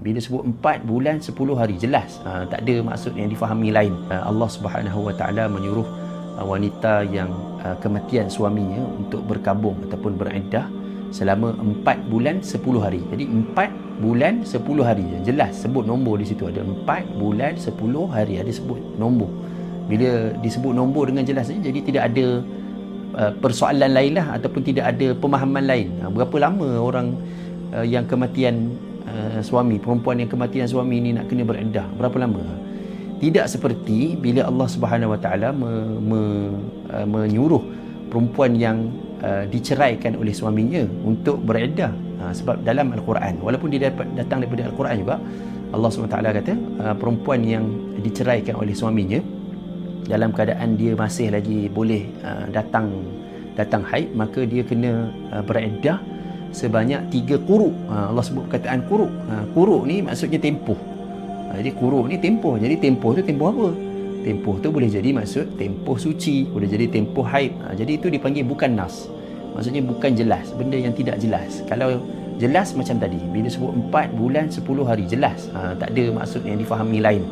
Bila sebut 4 bulan 10 hari jelas. Uh, tak ada maksud yang difahami lain. Uh, Allah Subhanahu Wa Taala menyuruh uh, wanita yang uh, kematian suaminya untuk berkabung ataupun beriddah selama 4 bulan 10 hari. Jadi 4 bulan 10 hari. Jelas sebut nombor di situ ada 4 bulan 10 hari ada sebut nombor. Bila disebut nombor dengan jelas jadi tidak ada uh, persoalan lain lah ataupun tidak ada pemahaman lain. Uh, berapa lama orang uh, yang kematian uh, suami, perempuan yang kematian suami ini nak kena beriddah? Berapa lama? Tidak seperti bila Allah Subhanahu Wa Taala uh, menyuruh perempuan yang uh, diceraikan oleh suaminya untuk beriddah. Uh, sebab dalam Al-Quran, walaupun dia dapat datang daripada Al-Quran juga, Allah SWT kata uh, perempuan yang diceraikan oleh suaminya dalam keadaan dia masih lagi boleh uh, datang datang haid maka dia kena uh, beriddah sebanyak tiga kuruk. Uh, Allah sebut perkataan kuruk. Uh, kuruk ni maksudnya tempoh. Uh, jadi kuruk ni tempoh. Jadi tempoh tu tempoh apa? Tempoh tu boleh jadi maksud tempoh suci boleh jadi tempoh haid. Jadi itu dipanggil bukan nas. Maksudnya bukan jelas. Benda yang tidak jelas. Kalau jelas macam tadi bila sebut 4 bulan 10 hari jelas. Tak ada maksud yang difahami lain